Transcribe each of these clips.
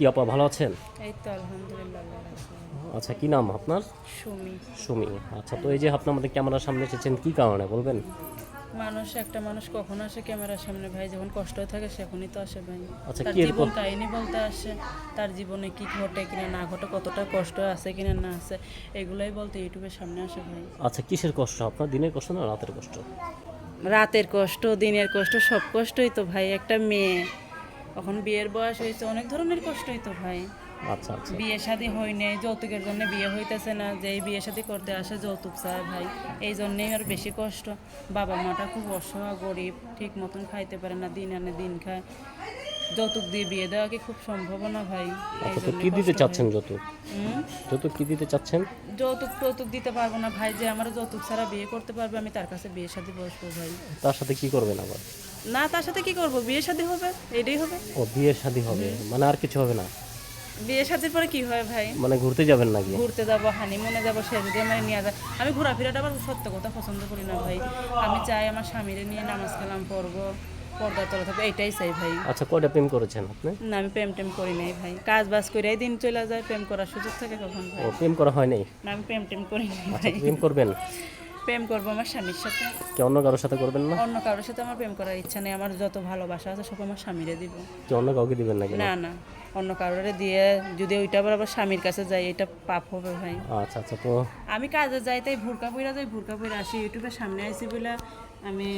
কি আপা ভালো আছেন? এই তো আলহামদুলিল্লাহ আচ্ছা কি নাম আপনার? সুমি। সুমি। আচ্ছা তো এই যে আপনি আমাদের ক্যামেরার সামনে এসেছেন কি কারণে বলবেন? মানুষ একটা মানুষ কখন আসে ক্যামেরার সামনে ভাই যখন কষ্ট থাকে সেখনই তো আসে ভাই। আচ্ছা, তার জীবন কাহিনী বলতে আসে তার জীবনে কি ঘটে কিনা না ঘটে কতটা কষ্ট আছে কিনা না আছে এগুলাই বলতে ইউটিউবের সামনে আসে ভাই। আচ্ছা কিসের কষ্ট? আপনার দিনের কষ্ট না রাতের কষ্ট? রাতের কষ্ট দিনের কষ্ট সব কষ্টই তো ভাই একটা মেয়ে। এখন বিয়ের বয়স হয়েছে অনেক ধরনের কষ্ট হইতো ভাই আচ্ছা আচ্ছা। বিয়ে শাদি হয় নাই যৌতুকের জন্য বিয়ে হইতেছে না যে বিয়ে শাদি করতে আসে যৌতুক চায় ভাই এই জন্যেই আর বেশি কষ্ট। বাবা মাটা খুব অসহায় গরিব ঠিক মতন খাইতে পারে না দিন আনে দিন খায়। যৌতুক দিয়ে বিয়ে দেওয়া কি খুব সম্ভব না ভাই? আচ্ছা তো কি দিতে চাচ্ছেন। যৌতুক? যৌতুক কি দিতে চাচ্ছেন? যৌতুক টৌতুক দিতে পারব না ভাই যে আমার যৌতুক ছাড়া বিয়ে করতে পারবে আমি তার কাছে বিয়ে শাদি বসবো ভাই। তার সাথে কি করবেন আবার? না তার সাথে কি করব? বিয়ে শাদি হবে এটাই হবে। ও বিয়ে শাদী হবে? মানে আর কিছু হবে না? বিয়ে শাদির পরে কি হয় ভাই? মানে ঘুরতে যাবেন নাকি? ঘুরতে যাব হানিমুনে যাব সে যদি আমার নিয়ে যায় আমি ঘোরাফেরাটা আবার সত্য কথা পছন্দ করি না ভাই। আমি চাই আমার স্বামীরে নিয়ে নামাজ কালাম পড়ব। পর্দা তলা থাকবে এটাই চাই ভাই। আচ্ছা কয়টা প্রেম করেছেন আপনি? না আমি প্রেম টেম করি নাই ভাই। কাজ বাজ করে দিন চলে যায় প্রেম করার সুযোগ থাকে কখন ভাই? ও প্রেম করা হয় নাই? না আমি প্রেম টেম করি নাই আচ্ছা ভাই। প্রেম করবেন? প্রেম করব আমার স্বামীর সাথে। কি অন্য কারোর সাথে করবেন না? অন্য কারোর সাথে আমার প্রেম করার ইচ্ছা নেই আমার যত ভালোবাসা আছে সব আমার স্বামীরে দিব। কি অন্য কাউকে দিবেন নাকি? না না। অন্য কারোরে দিয়ে যদি ওইটা আবার আবার স্বামীর কাছে যাই এটা পাপ হবে ভাই। আচ্ছা আচ্ছা তো আমি কাজে যাই তাই ভুরকা পইরা যাই ভুরকা পইরা আসি। ইউটিউবের সামনে আইসি বলে আমি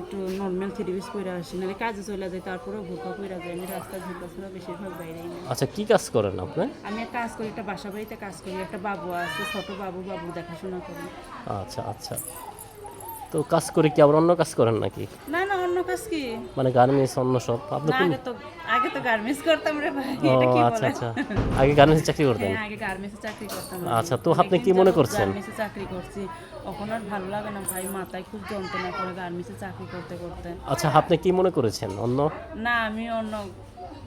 একটু নর্মাল থ্রি পিস পইরা আসি। নাহলে কাজে চলে যাই তারপরেও ভুরকা পইরা যাই। আমি রাস্তায় ভুরকা ছাড়া বেশিরভাগ বাইরে আচ্ছা কি কাজ করেন আপনি? আমি এক কাজ করি একটা বাসা বাড়িতে কাজ করি। একটা বাবু আছে ছোট বাবু বাবু দেখাশোনা করি। আচ্ছা আচ্ছা। তো কাজ করে কি আবার অন্য কাজ করেন নাকি? না না অন্য কাজ কি? মানে গার্মেন্টস অন্য সব। আপনি আগে তো আগে তো গার্মেন্টস করতাম রে ভাই এটা কি আচ্ছা বলে আচ্ছা। আগে গার্মেন্টস চাকরি করতেন? হ্যাঁ আগে গার্মেন্টসে চাকরি করতাম আচ্ছা, তো আপনি কি মনে করছেন? গার্মেন্টসে চাকরি করছি। এখন আর ভালো লাগে না ভাই মাথায় খুব যন্ত্রণা করে গার্মেন্টসে চাকরি করতে করতে। আচ্ছা আপনি কি মনে করেছেন? অন্য? না আমি অন্য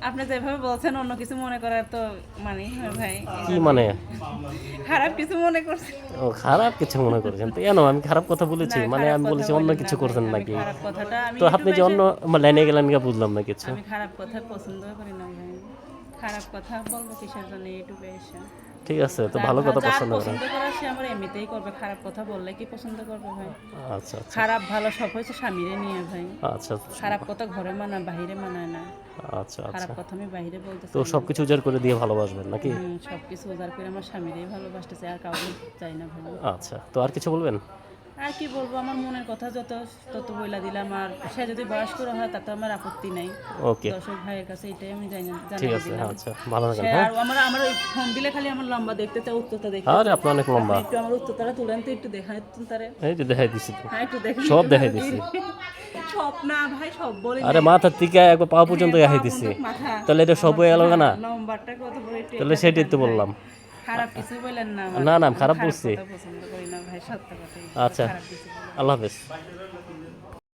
আপনি যেভাবে বলছেন অন্য কিছু মনে করার তো মানে ভাই। কি মানে? খারাপ কিছু মনে করছেন? ও খারাপ কিছু মনে করেছেন। তো কেন? আমি খারাপ কথা বলেছি। মানে আমি বলেছি অন্য কিছু করছেন নাকি? কথাটা তো আপনি যে অন্য লাইনে গেলেন কি বুঝলাম না কিছু। আমি খারাপ কথা পছন্দ করি না ভাই। খারাপ কথা বলব কিসের জন্য? ইউটিউবে এসে। ঠিক আছে তো ভালো কথা পছন্দ সে আমার এমনিতেই করবে। খারাপ কথা বললে কি পছন্দ করবে ভাই? আচ্ছা আচ্ছা। খারাপ ভালো সব হয়েছে স্বামীরে নিয়ে ভাই। আচ্ছা খারাপ কথা ঘরে মানা বাহিরে মানায় না। আচ্ছা আচ্ছা। খারাপ কথা আমি বাহিরে বলতে তো সব কিছু উজাড় করে দিয়ে ভালোবাসবেন নাকি? সব কিছু উজাড় করে আমার স্বামীরেই ভালোবাসতে চাই আর কাউকে চাই না ভালো। আচ্ছা তো আর কিছু বলবেন? আর কি বলব আমার মনের কথা যত তত বইলা দিলাম আর সে যদি বয়স করে হয় তাতে আমার আপত্তি নাই। ওকে। দর্শক ভাইয়ের কাছে এটাই আমি জানি ঠিক আছে আচ্ছা ভালো সে হ্যাঁ? আর আমার আমার ওই ফোন দিলে খালি আমার লম্বা দেখতে চাই উত্তরটা দেখতে আরে আপনি অনেক লম্বা। একটু আমার উত্তরটা তুলেন তো একটু দেখায় তারে। এই যে দেখাই দিছি তো। হ্যাঁ একটু দেখেন সব দেখাই দিছি। সব না ভাই সব বলে আরে মাথার থেকে একবার পা পর্যন্ত দেখাই দিছি। তাহলে এটা সব হয়ে গেল না নম্বরটা কত বড় তাহলে সেটাই তো বললাম। খারাপ কিছু বলেন না না, না, খারাপ বলছি। আচ্ছা। আল্লাহ হাফেজ